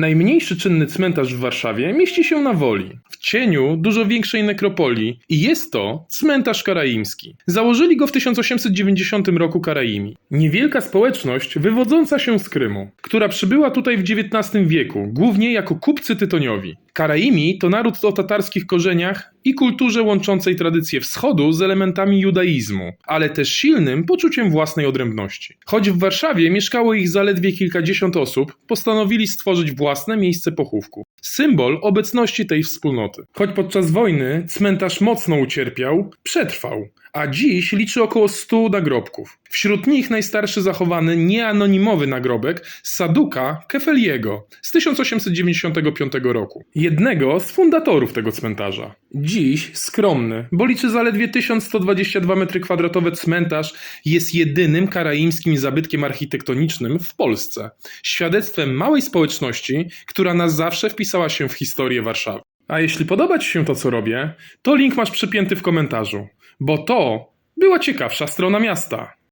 Najmniejszy czynny cmentarz w Warszawie mieści się na Woli, w cieniu dużo większej nekropolii i jest to cmentarz karaimski. Założyli go w 1890 roku Karaimi. Niewielka społeczność wywodząca się z Krymu, która przybyła tutaj w XIX wieku, głównie jako kupcy tytoniowi. Karaimi to naród o tatarskich korzeniach i kulturze łączącej tradycje wschodu z elementami judaizmu, ale też silnym poczuciem własnej odrębności. Choć w Warszawie mieszkało ich zaledwie kilkadziesiąt osób, postanowili stworzyć własne miejsce pochówku. Symbol obecności tej wspólnoty. Choć podczas wojny cmentarz mocno ucierpiał, przetrwał, a dziś liczy około 100 nagrobków. Wśród nich najstarszy zachowany nieanonimowy nagrobek Saduka Kefeliego z 1895 roku. Jednego z fundatorów tego cmentarza. Dziś skromny, bo liczy zaledwie 1122 m2 cmentarz jest jedynym karaimskim zabytkiem architektonicznym w Polsce. Świadectwem małej społeczności, która na zawsze wpisała się w historię Warszawy. A jeśli podoba Ci się to, co robię, to link masz przypięty w komentarzu, bo to była ciekawsza strona miasta.